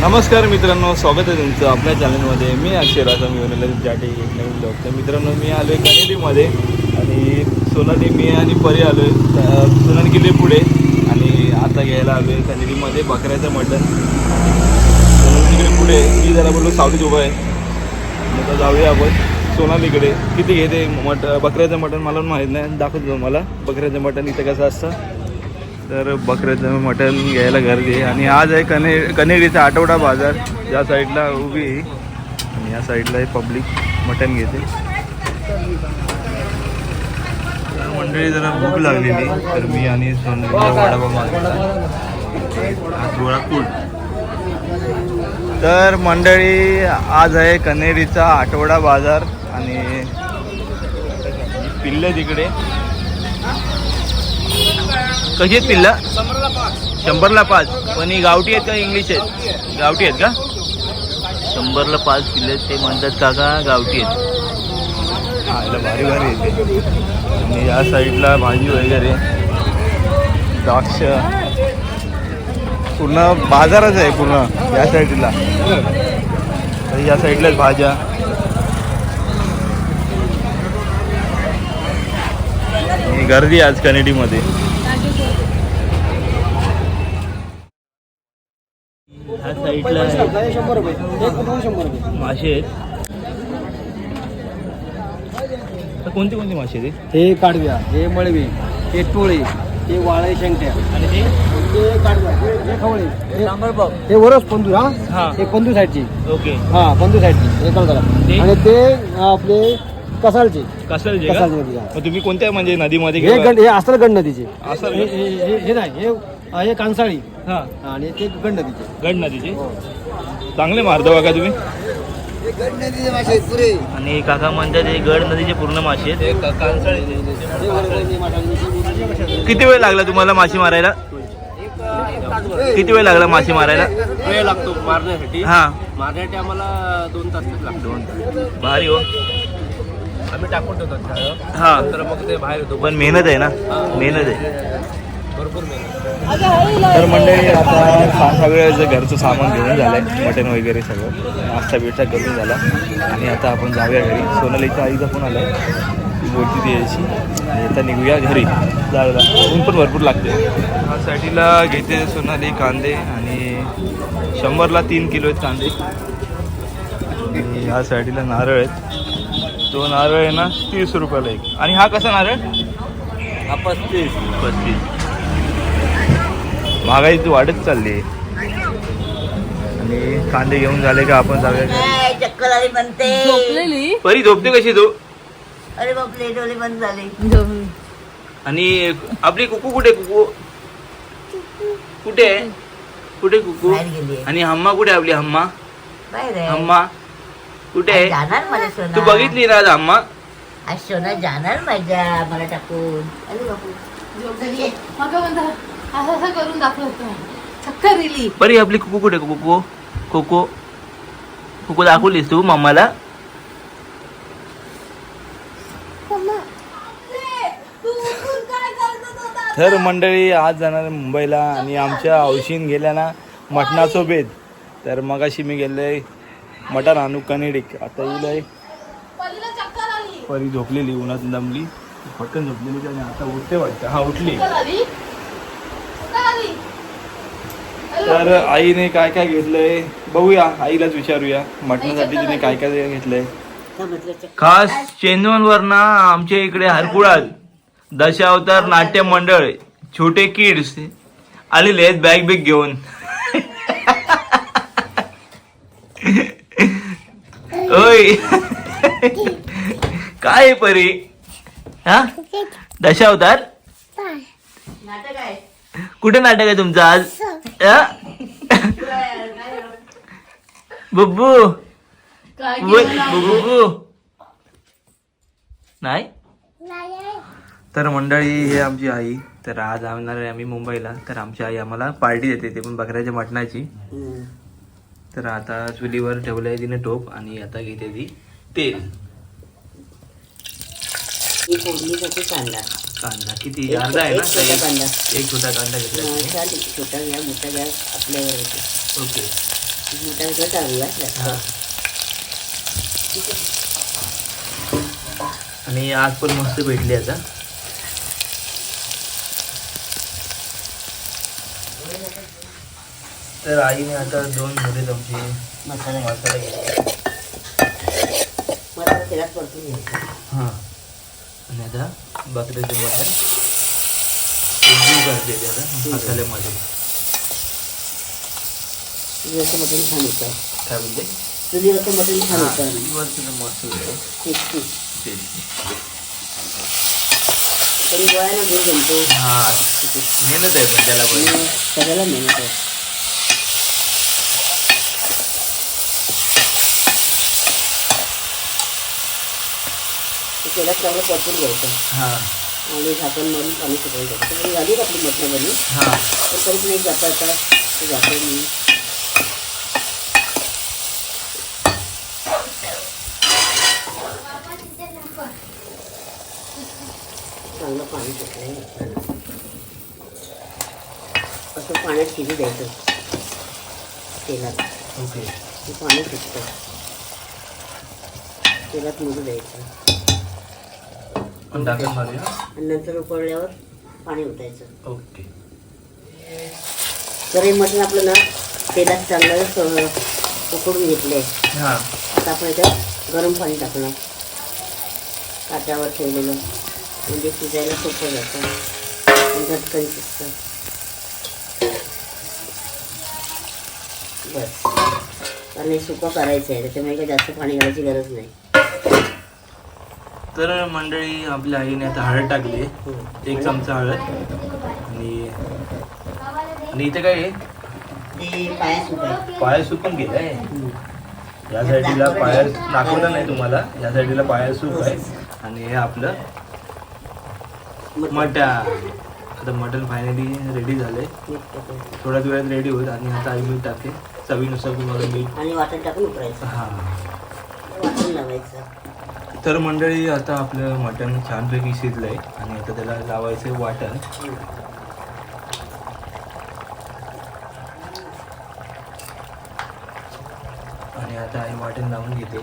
नमस्कार मित्रांनो स्वागत आहे तुमचं आपल्या चॅनलमध्ये मी अक्षय राजा मी बनवलं जाटे एक नवीन ब्लॉग तर मित्रांनो मी आलो आहे कनेरीमध्ये आणि सोनाली मी आणि परी आलो आहे सोनाली गेले पुढे आणि आता घ्यायला आलो आहे कनेरीमध्ये बकऱ्याचं मटण. सोनाली तिकडे पुढे. मी जरा बोललो सावलीत उभा आहे. आता जाऊया आपण सोनालीकडे. किती घेते मट बकऱ्याचं मटण मला पण माहीत नाही. दाखवतो मला बकऱ्याचं मटण इथं कसं असतं. तर बकऱ्याचं मटण घ्यायला गर्दी आहे. आणि आज आहे कने कनेरीचा आठवडा बाजार. या साईडला उभी आहे आणि या साईडला पब्लिक मटण घेते. तर मंडळी जरा भूक लागलेली तर मी आणि सोनलीला वडापाव कूट तर मंडळी आज आहे कनेरीचा आठवडा बाजार. आणि पिल्ले तिकडे. कशी आहेत पिल्ला? शंभरला पाच. पण ही गावठी आहेत का इंग्लिश आहेत? गावठी आहेत का? शंभरला पाच पिल्ले आहेत, ते म्हणतात काका गावठी आहेत. भारी भारी येते आणि या साईडला भाजी वगैरे. द्राक्ष. पूर्ण बाजारच आहे पूर्ण या साईडला. या साईडलाच भाज्या. गर्दी आज कनेडीमध्ये साईडला शंभर रुपये. एक कुठून शंभर रुपये. मासे आहेत. तर कोणते कोणते मासे आहेत हे? काढव्या हे मळवी हे टोळे हे वाळे शेंगट्या. आणि ते हे काढव्या हे हे खवळे हे- हे वरच पंदूर हा. हा. हे पंदूर साईडची. ओके. हा पंदूर साईडची. हे कळतं ते? आणि ते आपले कसालचे. कसं जे का? कसालचे नदी मग तुम्ही कोणत्या म्हणजे नदीमध्ये हे गंड हे गंड नदीचे असं हे हे- हे- हे नाही हे हे कांसाळी हा. आणि ते गंड नदीचे. गड नदीचे. चांगले मारतो बघा तुम्ही. हे गंड नदीचे मासे पुरे. आणि काका म्हणतात हे गड नदीचे पूर्ण मासे आहेत. किती वेळ लागला तुम्हाला मासे मारायला? किती वेळ लागला मासे मारायला? वेळ लागतो मारण्यासाठी. हा. मारण्यासाठी आम्हाला दोन तास लागतो भारी हो. आम्ही टाकून ठेवतो हा. तर मग ते बाहेर येतो. पण मेहनत आहे ना. मेहनत आहे. भरपूर मेहनत. तर मंडळी आता सगळं घरचं सामान घेऊन झालंय मटण वगैरे सगळं नाश्ता बिष्टा करून झाला. आणि आता आपण जाऊया घरी. सोनालीच्या आईचा फोन आलाय ती बोलती ती यायची. आणि आता निघूया घरी. जायला ऊन पण भरपूर लागते. ह्या साईडला घेते सोनाली कांदे आणि शंभरला तीन किलो आहेत कांदे. ह्या साईडला नारळ आहेत. तो नारळ आहे ना तीस रुपयाला एक. आणि हा कसा नारळ? हा पस्तीस. पस्तीस. महागाई तू वाढत चालली. आणि कांदे घेऊन झाले का आपण जाऊया घरी. काय चक्कर आली म्हणते झोपलेली? परी झोपते कशी तू? अरे बापले डोळे बंद झाले. आणि आपली कुकू कुठे कुकू? कुठे? आहे कुठे कुकू? बाहेर आणि हम्मा कुठे आहे आपली हम्मा? बाहेर आहे. हम्मा कुठे? आज आहे जाणार मला सोना. तू बघितली ना आज हम्मा? आज सोना जाणार माझ्या मला टाकून अरे बापू झोपलेली मग म्हणता असं असं करून दाखवत. चक्कर परी आपली कुकू कुठे कुकू? कुकू? कुकू दाखवलीस तू मम्माला तर मंडळी आज जाणार आहे मुंबईला आणि आमच्या औशीन गेल्या ना मटणाचं बेद तर मगाशी मी गेलोय मटण आणू कनेडिक आता येईल परीला चक्कर आली. परी झोपलेली उन्हात दमली. पटकन झोपलेली आणि आता उठते वाटतं. हा उठली चक्कर आली चक्कर आली तर आईने काय काय घेतलंय? बघूया आईलाच विचारूया. मटणासाठी तिने काय काय घेतलंय? खास चेंदवनवर ना आमच्या इकडे हरकुळात दशावतार नाट्य मंडळ छोटे किड्स आलेले आहेत बॅग बिग घेऊन. ओय. काय परी? हा? दशावतार नाटक आहे कुठे नाटक आहे तुमचं आज? हा? बुब्बू। काय बुब्बू बुब्बू। नाही? तर मंडळी हे आमची आई. तर आज आणणार आहे आम्ही मुंबईला. तर आमची आई आम्हाला पार्टी देते ते पण बकऱ्याच्या मटणाची. तर आता चुलीवर ठेवलंय तिने टोप आणि आता घेते ती तेल. ही फोडणीसाठी कांदा. कांदा. किती? एक- अर्धा आहे एक ना छोटा कांदा. एक छोटा कांदा घेतला छोटा घ्या मोठा घ्या आपल्यावर ओके. मोठा. आणि आज पण मस्त भेटली आता. तर आईने आता दोन मोठे चमचे मसाला. मसाला घेतला. मला तेलात परतून घ्यायचं हां. आणि आता बकऱ्याचं मटण. करते आता मसाल्यामध्ये. मटण छान होतं. काय मटण छान होतं. चुलीवरचं तर मस्त होतं. टेस्टी टेस्टी तरी गोळ्याला दूर जमतो हां मेहनत आहे पण त्याला पण सगळ्याला मेहनत आहे. ते तेलात चांगलं परतून घ्यायचं. हां. आणि झाकण मारून पाणी आणि झाली आपली मटणं बनली हां. तर तरी पण एक जाता आता ते जातं चांगलं पाणी सुकलंय असं पाण्यात शिजू द्यायचं. तेलात. ओके. ते पाणी सुकतं तेलात मुरू द्यायचं. आणि नंतर उकळल्यावर पाणी ओतायचं. ओके. तर हे मटण आपलं ना तेलात चांगलं उकडून घेतलंय. हां. आता आपण याच्यात गरम पाणी टाकणार. काट्यावर ठेवलेलं. म्हणजे शिजायला सोपं जातं. आणि झटकन शिजतं बस. हे सुकं करायचं आहे त्याच्यामुळे काही जास्त पाणी घालायची गरज नाही. तर मंडळी आपल्या आईने आता हळद टाकली. हम्म. एक चमचा हळद. आणि आणि इथे काय आहे? पाया केलंय हम्म. या साईडला पाया दाखवलं नाही तुम्हाला. या साईडला पाया सूप आहे. आणि हे आपलं मटण. आता मटण फायनली रेडी झालंय. थोड्याच वेळात रेडी होईल आणि आता आई मीठ टाकते. चवीनुसार तुम्हाला मीठ आणि वाटण टाकून उकडायचं. हां. लावायचं. तर मंडळी आता आपलं मटण छानपैकी शिजलंय. आणि आता त्याला लावायचं वाटण. आणि आता आई वाटण लावून घेते.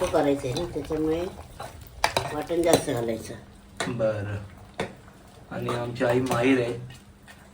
ते करायचं आहे ना त्याच्यामुळे वाटण जास्त घालायचं. बरं. आणि आमची आई माहीर आहे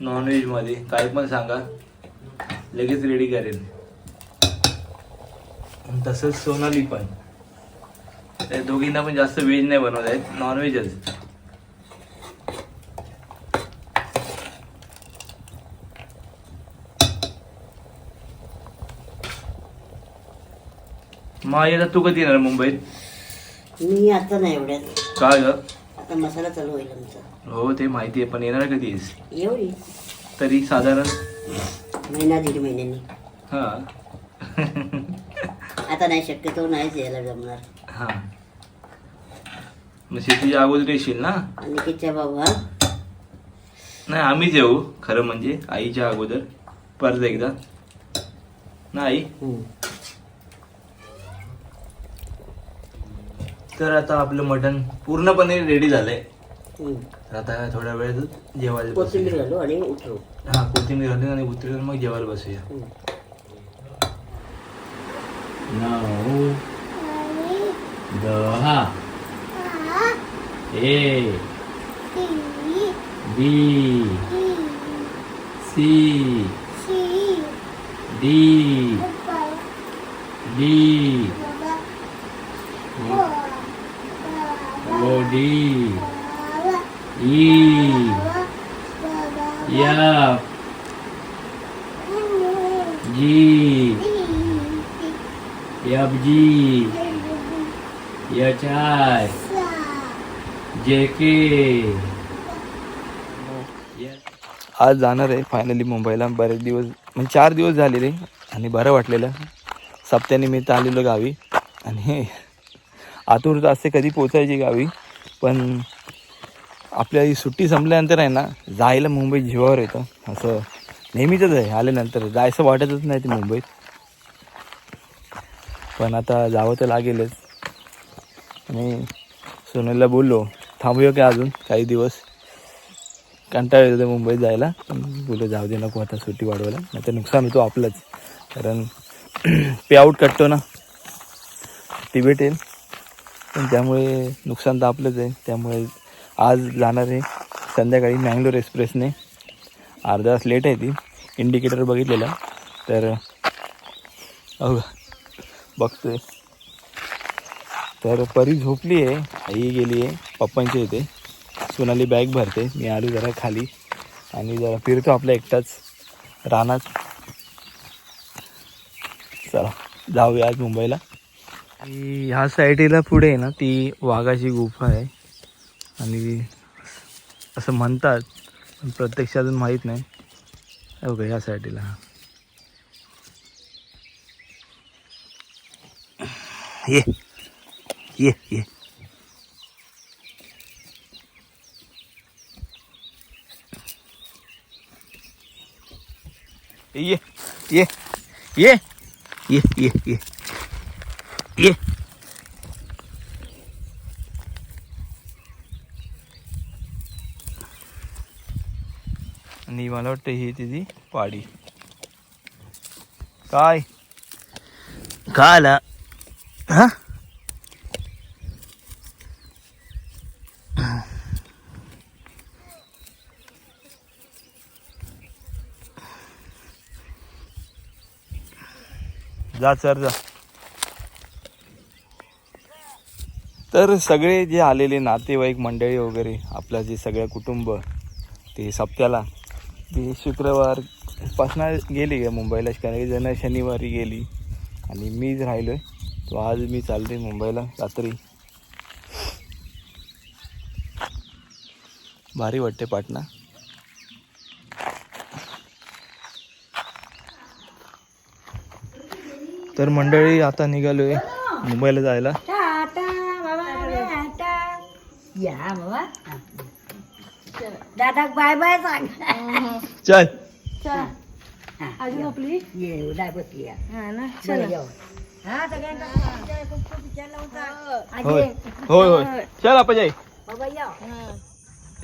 नॉनव्हेजमध्ये काय पण सांगा लगेच रेडी करेल आणि तसंच सोनाली पण. त्या दोघींना पण जास्त व्हेज नाही बनवत आहेत नॉनव्हेजच माई आता तू कधी येणार मुंबईत? मी आता नाही एवढ्यात. का ग? आता मसाला चालू होईल आमचा. हो ते माहिती आहे पण येणार कधी आहेस? एवढी. तरी साधारण? महिना दीड महिन्यांनी. हा. आता नाही शक्यतो नाहीच यायला जमणार. हा. मग शेतीच्या अगोदर येशील ना? आणि किच्या बाबा नाही आम्हीच येऊ खरं म्हणजे आईच्या अगोदर. परत एकदा. नाही तर आता आपलं मटण पूर्णपणे रेडी झालंय. तर आता थोड्या वेळात जेवायला कोथिंबीर बसूया. घालू आणि उठवू हा कोथिंबीर घालून आणि उतरून मग जेवायला बसूया. नऊ दहा A. B. C. D. D. D E F G G. G G I J J के आज जाणार आहे फायनली मुंबईला. बरेच दिवस म्हणजे चार दिवस झालेले आणि बरं वाटलेलं. सप्त्यानिमित्त आलेलो गावी. आणि आतुरता असते कधी पोचायची गावी? पण आपल्या ही सुट्टी संपल्यानंतर आहे ना जायला मुंबईत जीवावर येतं. असं नेहमीचंच आहे आल्यानंतर जायचं वाटतच नाही ते मुंबईत. पण आता जावं तर लागेलच. आणि सोनलला बोललो थांबूया काय अजून काही दिवस? कंटाळ येतो मुंबईत जायला. पण बोललो जाऊ दे नको आता सुट्टी वाढवायला. नाही तर नुकसान होतो आपलंच. कारण पे आऊट कटतो ना. तिबेट येईल. पण त्यामुळे नुकसान तर आपलंच आहे. त्यामुळे आज जाणार आहे संध्याकाळी मँगलोर एक्सप्रेसने. अर्धा तास लेट आहे ती. इंडिकेटर बघितलेला. तर अहो बघतोय. तर परी झोपली आहे. आई गेली आहे. पप्पांच्या इथे. सोनाली बॅग भरते. मी आलो जरा खाली. आणि जरा फिरतो आपल्या एकटाच. रानात. चला. जाऊया आज मुंबईला. ह्या साईडला पुढे आहे ना ती वाघाची गुफा आहे. आणि असं म्हणतात पण प्रत्यक्ष अजून माहीत नाही. ओके का ह्या साईडला. ये ये ये ये. ये ये ये ये ये ये. आणि मला वाटतं ही तिची पाडी. काय? काय आला हा? जा सर जा. तर सगळे जे आलेले नातेवाईक मंडळी वगैरे आपलं जे सगळं कुटुंब ते सप्त्याला ती शुक्रवार पासनं गेली का मुंबईला काही जण शनिवारी गेली. आणि मीच राहिलो आहे तो आज मी चालते मुंबईला रात्री. भारी वाटते पाटणा तर मंडळी आता निघालोय मुंबईला जायला. या बाबा. दादा बाय बाय सांग. चल. चला. बसली या. हा ना? येऊ. हा सगळ्यांना होय. होय होय. चल आपण जाई बाबा या.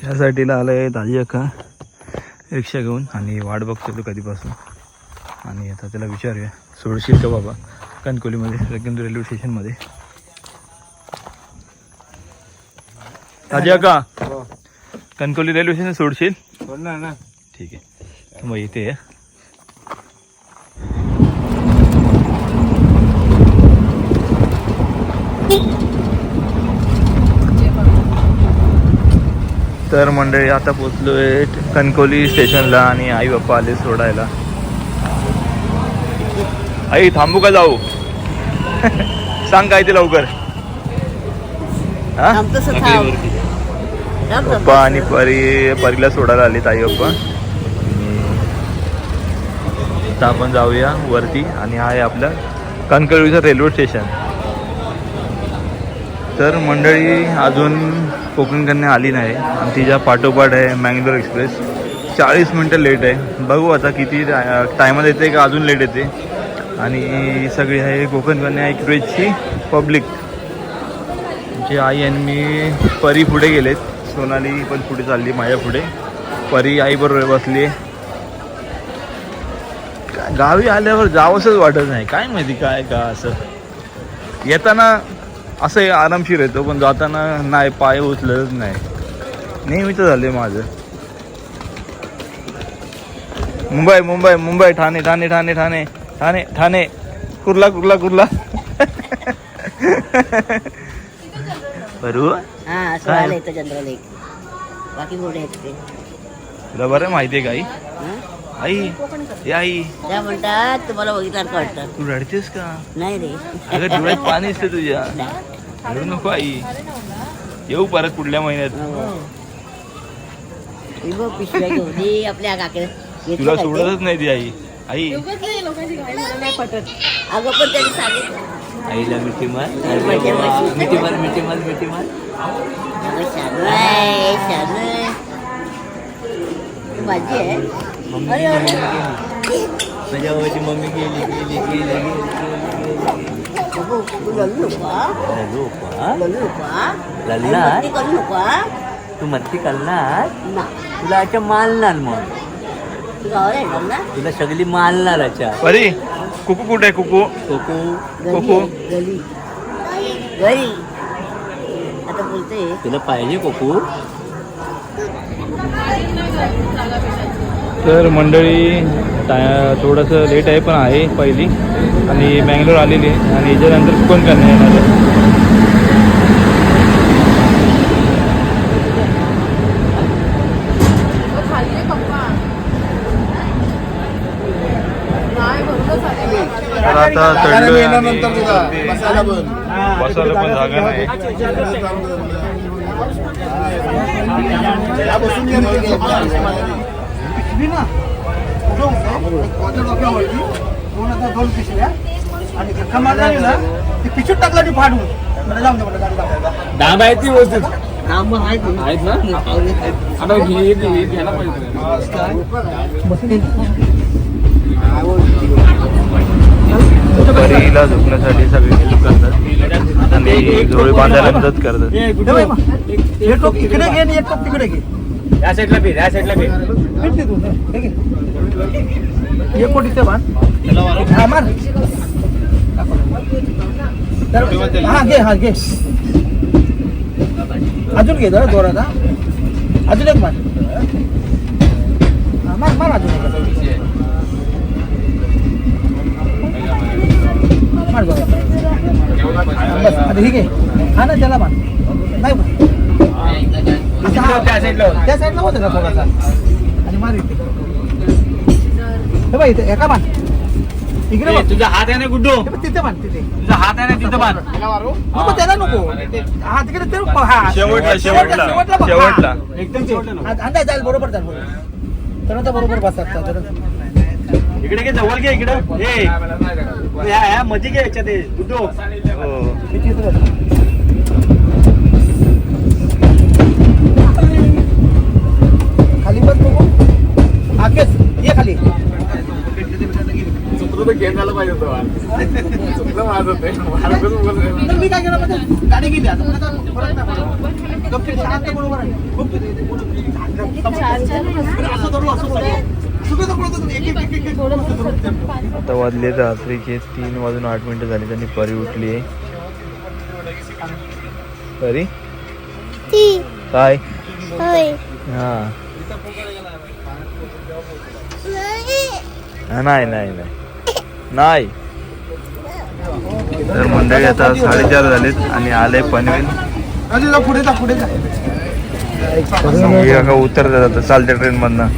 ह्या साईडला आलंय ताजी अक्का रिक्षा घेऊन आणि वाट बघतो तो कधीपासून. आणि आता त्याला विचारूया. सोडशील का बाबा? कणकोलीमध्ये रगेंद्र रेल्वे स्टेशनमध्ये. ताजी अक्का कणकोली रेल्वे स्टेशन सोडशील? सोडणार ना. ठीक आहे. मग इथे आहे. तर मंडळी आता पोचलोय कणकोली स्टेशनला आणि आई बाप्पा आले सोडायला. आई थांबू का जाऊ? सांग काय ते लवकर. हा आमचं थांब थांब, थांब. पप्पा आणि परी परीला सोडायला आले ताई पप्पा. आता आपण जाऊया वरती आणि हा आहे आपलं कणकवलीचं रेल्वे स्टेशन तर मंडळी अजून कोकणकडनं आली नाही. आणि तिच्या पाठोपाठ आहे मँगलोर एक्सप्रेस. चाळीस मिनटं लेट आहे. बघू आता किती टायमात येते का अजून लेट येते. आणि सगळी आहे कोकणकन्या एक्सप्रेसची पब्लिक जे आई आणि मी परी पुढे गेलेत. सोनाली पण पुढे चालली माझ्या पुढे. परी आई बरोबर बसली गावी आल्यावर जावंसच वाटत नाही. काय माहिती काय का असं. येताना असं आरामशीर येतो पण जाताना नाही पाय उचलतच नाही. नेहमीच झाले माझं. मुंबई मुंबई मुंबई ठाणे ठाणे ठाणे ठाणे ठाणे ठाणे. कुर्ला कुर्ला कुर्ला. बरू हा असं काय? आलं इथं चंद्रलेख बाकी कुठे आहेत ते तुला बरं माहिती आहे का आई हा? आई ए आई त्या म्हणतात तुम्हाला बघितलं का वाटतं तू रडतेस का नाही रे अगं डोळ्यात पाणी असते तुझ्या नाही. रडू नको आई येऊ परत पुढल्या महिन्यात हो. ही बघ पिशव्या घेऊन ये आपल्या काकडे तुला सोडतच नाही ती आई आई उगाच नाही लोकांची गाडी मला नाही पटत अगं पण त्यांनी सांगितलं Aila Mitimal. Mitimal, Mitimal, Mitimal. Aku sabai, sabai. Maji eh. Ayo. Saya mau cuma gili, gili, gili, gili. Aku lupa. Lupa. Lupa. Lala. Kau lupa. Tu mati kalah. Nah. Tu lah macam malan mon. Tu lah orang mana? Tu lah segala malan lah cak. Beri. Kuku कुठे आहे कुकू? कोको. कोको. गली गली. आता बोलते. तुला पाहिजे cocoa? तर मंडळी टा- थोडंसं लेट आहे पण आहे पहिली. आणि मँगलोर आलेली आहे. आणि याच्यानंतर कोण करणार येणार आहे खाल्ले पप्पा नाही बरोबर झाले तर आता चढलोय आणि बसायला पण. जागा नाही दोन पिशव्या आणि धक्का मारला नाही. ना ती पिशवीत टाकला ती फाडून मला जाऊन दे मला गाडी दाखव. डांब आहेत ती व्यवस्थित. नाम आहेत. आहेत ना? आता घे घे घ्यायला पाहिजे. परीला झोपण्यासाठी सगळे हेल्प करतात. आणि झोळी बांधायला मदत करतात. हे. एक टोक इकडे घे आणि एक तिकडे घे. या साईडला या साईडला हे घे. एक कोटी ते बांध हा मार. तर- हा घे हा घे. अजून घे जरा जोरात अजून एक मार. मार मार अजून एक मार जोरात. हा, बस आता ही ना त्याला बांध नाही हा- त्या साईडला होता. त्या साईडला होतं का थोडासा? आणि मार इथे. हे बाई इथे एका बांध इकडे बघ. तुझा हात आहे ना गुड्डू? बघ, तिथे बांध तिथे. तुझा हात आहे ना तिथं बांध नको त्याला नको. हा तिकडे ते हा. शेवटला शेवटला शेवटला. बघ. एकदम शेवटला अंदाज जाईल बरोबर जाईल बरोबर. तर आता बरोबर बसतात जरा. इकडे घे जवळ घे इकडे. ह्या मध्ये घे याच्यात हे, गुड्डू हो. खाली बस बघू. हा ये खाली. तर मी काय केलं माहिती? गाडी गेली आता. खूप असं असं आता वाजले रात्रीचे तीन वाजून आठ मिनिटं झाली त्यांनी परी उठली. आहे परी काय? हा. हा, नाही नाही नाही. नाही. तर मंडळी आता साडेचार झालेत आणि आले पनवेल. पुढे जा पुढे जा. काका उतरतात आता. चालत्या ट्रेन मधनं.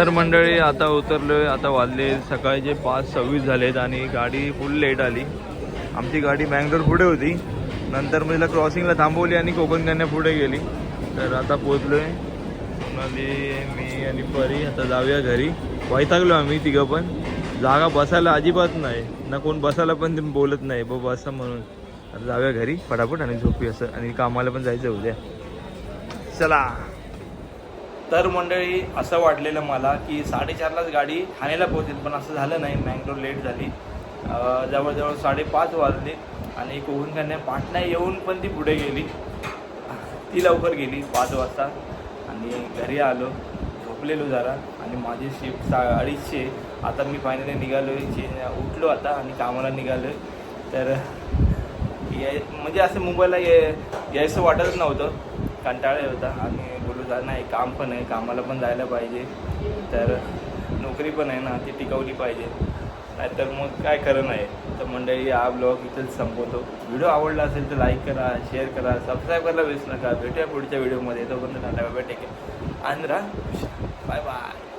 तर मंडळी आता उतरलो आहे आता वाजले सकाळचे पाच सव्वीस झालेत आणि गाडी फुल लेट आली. आमची गाडी मँगलोर पुढे होती. नंतर मग तिला क्रॉसिंगला थांबवली आणि कोकण कन्या पुढे गेली. तर आता पोचलोय सोनाली मी आणि परी आता जाऊया घरी. वैतागलो आम्ही तिघं पण. जागा बसायला अजिबात नाही. ना कोण बसायला पण बोलत नाही. बाबा असं म्हणून. आता जाऊया घरी फटाफट आणि झोपी असं. आणि कामाला पण जायचं उद्या. चला. तर मंडळी असं वाटलेलं मला की साडेचारलाच गाडी ठाण्याला पोहोचेल पण असं झालं नाही. मँगलोर लेट झाली. जवळजवळ साडेपाच वाजले आणि कोकण कन्या पाटणा येऊन पण ती पुढे गेली. ती लवकर गेली पाच वाजता. आणि घरी आलो झोपलेलो जरा. आणि माझी शिफ्ट सा अडीचशे आता मी फायनली निघालो आहे उठलो आता आणि कामाला निघालो तर याय म्हणजे असं मुंबईला ये यायचं वाटतच नव्हतं. कंटाळा होता. आणि जा नाही काम पण आहे कामाला पण जायला पाहिजे. तर नोकरी पण आहे ना ती टिकवली पाहिजे. नाहीतर मग काय खरं नाही. तर मंडळी हा ब्लॉग इथेच संपवतो. व्हिडिओ आवडला असेल तर लाईक करा शेअर करा सबस्क्राईब करायला विसरू नका. भेटूया पुढच्या व्हिडिओमध्ये तोपर्यंत tata bye tech Andhra bye bye